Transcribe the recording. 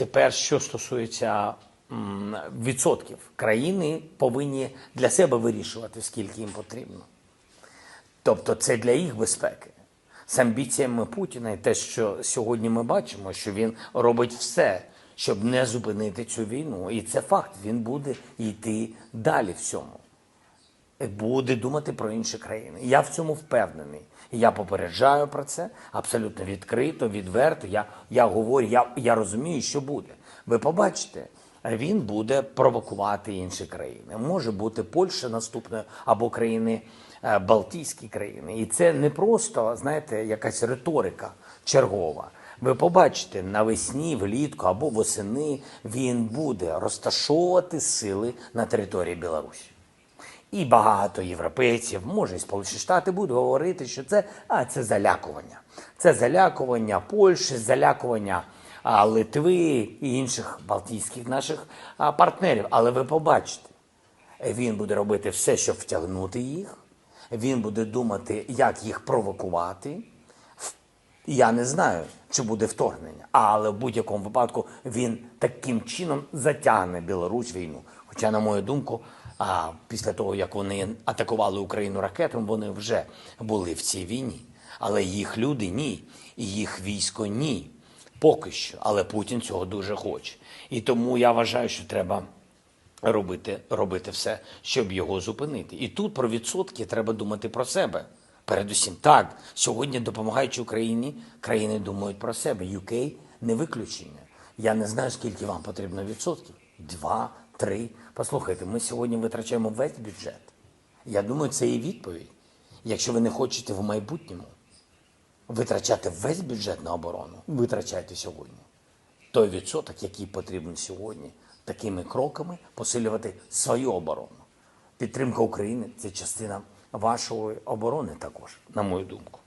тепер, що стосується відсотків, країни повинні для себе вирішувати, скільки їм потрібно. Тобто це для їх безпеки. З амбіціями Путіна і те, що сьогодні ми бачимо, що він робить все, щоб не зупинити цю війну. І це факт, він буде йти далі в цьому. Буде думати про інші країни. Я в цьому впевнений. Я попереджаю про це абсолютно відкрито, відверто. Я, я говорю, я, я розумію, що буде. Ви побачите, він буде провокувати інші країни. Може бути Польща наступною або країни е, Балтійські країни. І це не просто, знаєте, якась риторика чергова. Ви побачите навесні, влітку або восени він буде розташовувати сили на території Білорусі. І багато європейців, може, і Сполучені Штати будуть говорити, що це, а, це залякування. Це залякування Польщі, залякування а, Литви і інших балтійських наших а, партнерів. Але ви побачите, він буде робити все, щоб втягнути їх. Він буде думати, як їх провокувати. Я не знаю, чи буде вторгнення, але в будь-якому випадку він таким чином затягне Білорусь війну. Хоча, на мою думку, а після того, як вони атакували Україну ракетами, вони вже були в цій війні. Але їх люди ні, і їх військо ні. Поки що. Але Путін цього дуже хоче. І тому я вважаю, що треба робити, робити все, щоб його зупинити. І тут про відсотки треба думати про себе. Передусім, так, сьогодні, допомагаючи Україні, країни думають про себе. UK не виключення. Я не знаю, скільки вам потрібно відсотків. Два, три. Послухайте, ми сьогодні витрачаємо весь бюджет. Я думаю, це і відповідь. Якщо ви не хочете в майбутньому витрачати весь бюджет на оборону, витрачайте сьогодні. Той відсоток, який потрібен сьогодні, такими кроками посилювати свою оборону. Підтримка України це частина вашої оборони також, на мою думку.